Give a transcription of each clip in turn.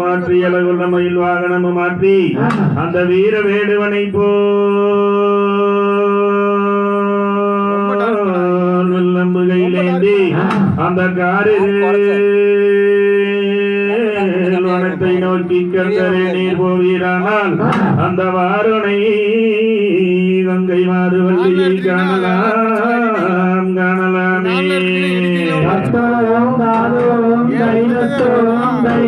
மாற்றி அழகுள்ள மயில் வாகனம் மாற்றி அந்த வீர வேடுவனை போல் வில்லம்புகையிலேந்தி அந்த காரு வனத்தை நோக்கி கந்தரே நீர் போவீரானால் அந்த வாருனை கங்கை மாறு வள்ளியை காணலாம் காணலாமே. ஆம்பை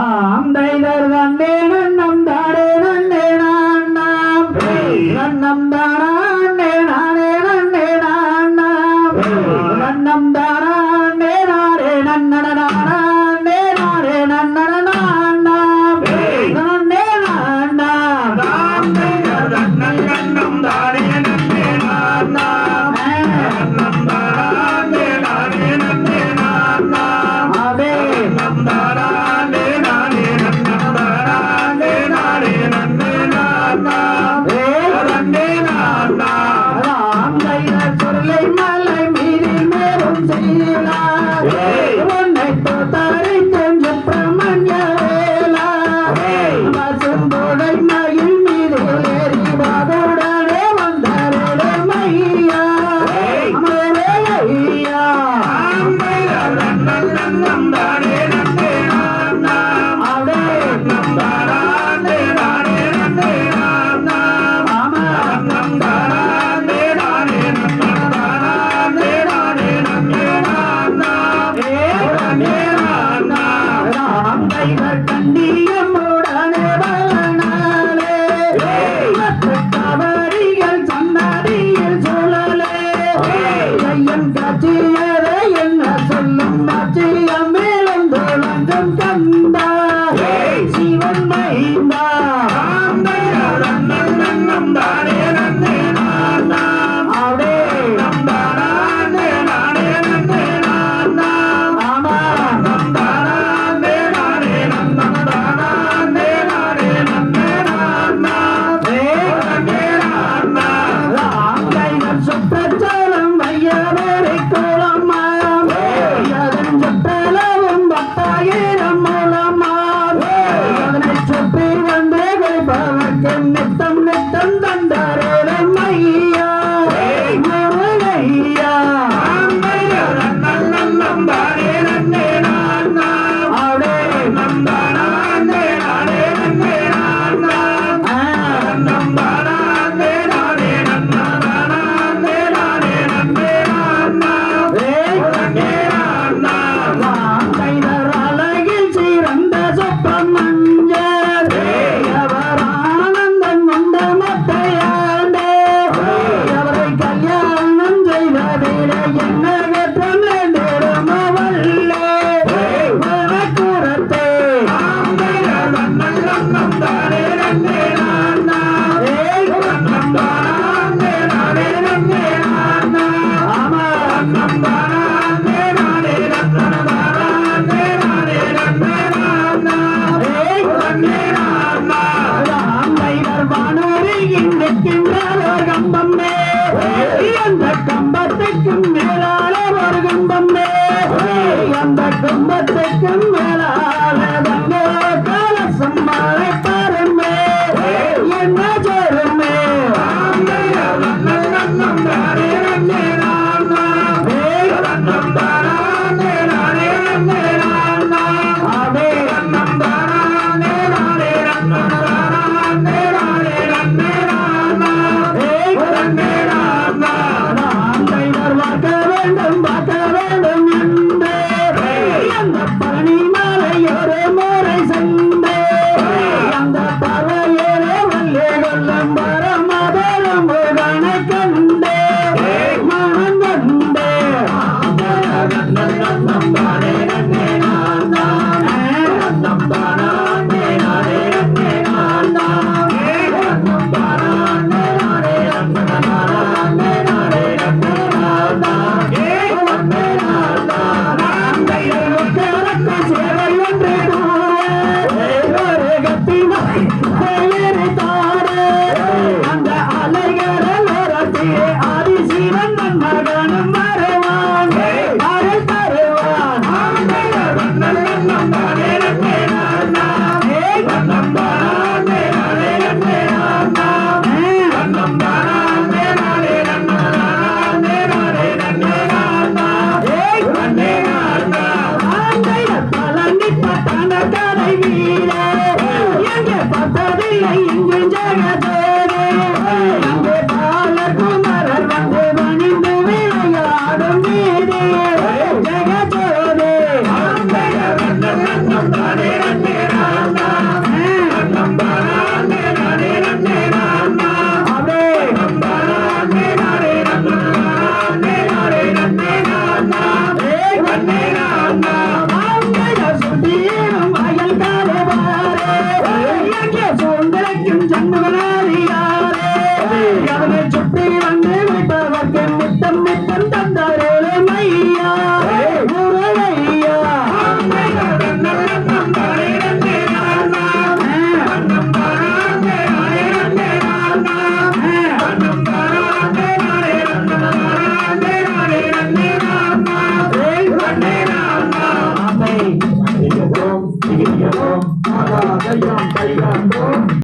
ஆம்பை தந்தேன மலை மலை மீறி மேலும் செய்கிறார் நன்றி Come on.